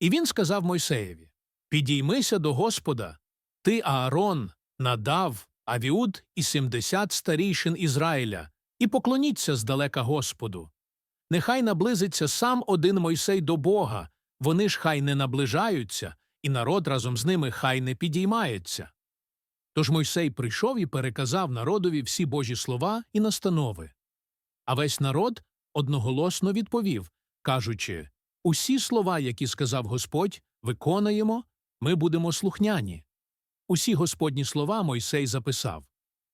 І він сказав Мойсеєві Підіймися до Господа, ти Аарон, Надав, Авіуд і сімдесят старійшин Ізраїля, і поклоніться здалека Господу. Нехай наблизиться сам один Мойсей до Бога, вони ж хай не наближаються, і народ разом з ними хай не підіймається. Тож Мойсей прийшов і переказав народові всі Божі слова і настанови. А весь народ одноголосно відповів, кажучи Усі слова, які сказав Господь, виконаємо, ми будемо слухняні. Усі Господні слова Мойсей записав.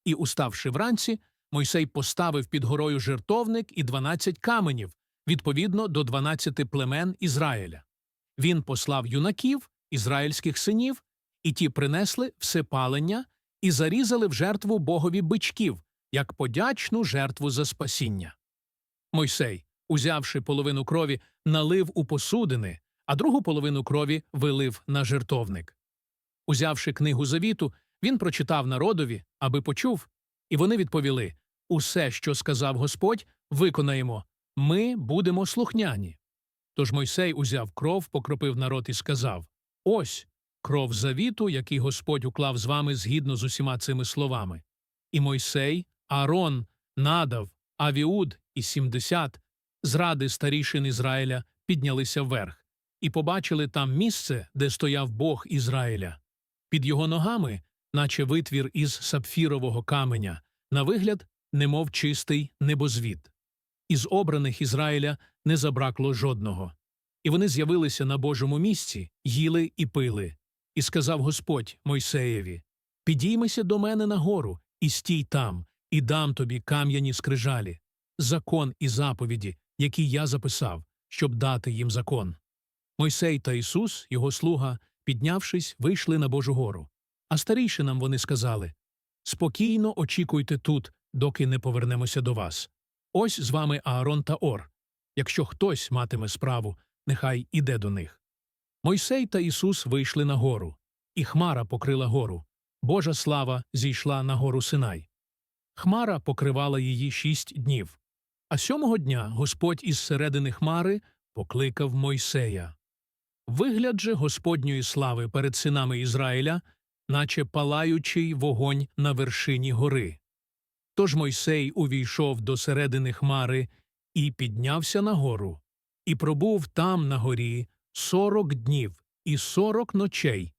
І, уставши вранці, Мойсей поставив під горою жертовник і дванадцять каменів, відповідно до дванадцяти племен Ізраїля. Він послав юнаків, ізраїльських синів, і ті принесли всепалення і зарізали в жертву богові бичків, як подячну жертву за спасіння. Мойсей, узявши половину крові, налив у посудини, а другу половину крові вилив на жертовник. Узявши книгу завіту, він прочитав народові, аби почув, і вони відповіли Усе, що сказав Господь, виконаємо ми будемо слухняні. Тож Мойсей узяв кров, покропив народ і сказав Ось кров завіту, який Господь уклав з вами згідно з усіма цими словами. І Мойсей, Аарон, Надав, Авіуд і сімдесят з ради старішин Ізраїля піднялися вверх і побачили там місце, де стояв Бог Ізраїля. Під його ногами, наче витвір із сапфірового каменя, на вигляд, немов чистий небозвід. Із обраних Ізраїля не забракло жодного. І вони з'явилися на Божому місці, їли і пили. І сказав Господь Мойсеєві Підіймися до мене на гору, і стій там, і дам тобі кам'яні скрижалі, закон і заповіді, які я записав, щоб дати їм закон. Мойсей та Ісус, його слуга, піднявшись, вийшли на Божу гору. А старійшинам вони сказали Спокійно очікуйте тут, доки не повернемося до вас. Ось з вами Аарон та Ор. Якщо хтось матиме справу, нехай іде до них. Мойсей та Ісус вийшли на гору, і хмара покрила гору. Божа слава зійшла на гору Синай. Хмара покривала її шість днів. А сьомого дня Господь із середини хмари покликав Мойсея. Вигляд же Господньої слави перед синами Ізраїля, наче палаючий вогонь на вершині гори. Тож Мойсей увійшов до середини хмари і піднявся на гору, і пробув там на горі сорок днів і сорок ночей,